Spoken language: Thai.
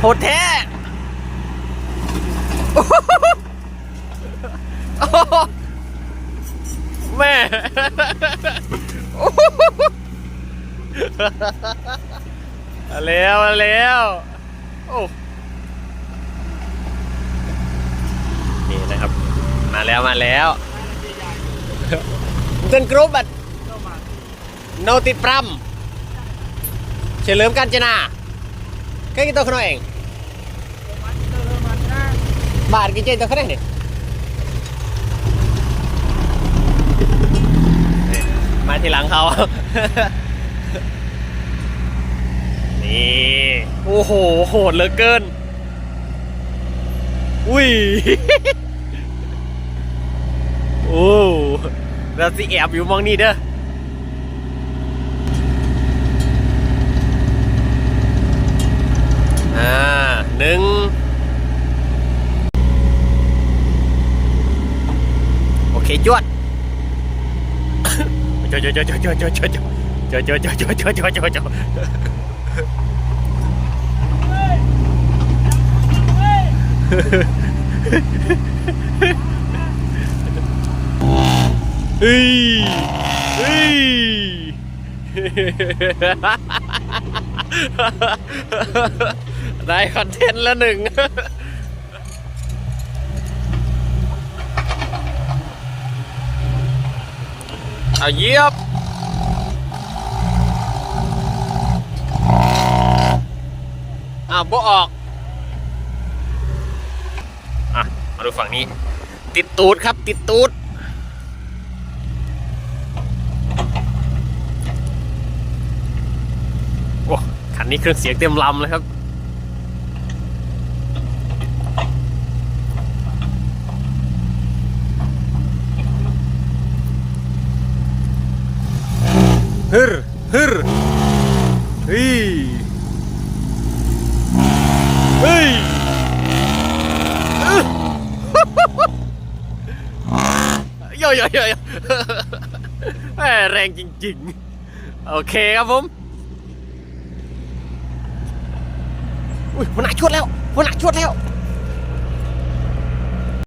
โหดแท้โอ้โหแม่มาแล้วมาแล้วโอ้นี่นะครับ มาแล้วมาแล้วเต้นกรุ๊ปบัดโนติดปรัมเฉลิมกันจนาแค่กี่ตัวขนาดเอง บาทกี่เจนตัวขนาดนี่มาทีหลังเขา นี่ โอ้โห โหดเหลือเกิน อุ้ย โอ้เราสิแอบอยู่มองนี่เด้อ อ่าหนึ่ง โอ เคจวดจวดจวดจวดจวดจวดจวดจวดจวดจวดจวดจวดจวดจวดจวดเฮ้ยเฮ้ยได้คอนเทนต์แล้วหนึ่ง เอาเยียบอ้าวบ่ออก อะ มาดูฝั่งนี้ ติดตูดครับ ติดตูดโอ้คันนี้เครื่องเสียงเต็มลำเลยครับ ฮึรฮึรเฮ้ยเฮ้ยอื้อโยโยโยโยแหม่แรงจริงๆ โอเคครับผม อุ้ยหัวหน้าชวดแล้วหัวหน้าชวดแล้ว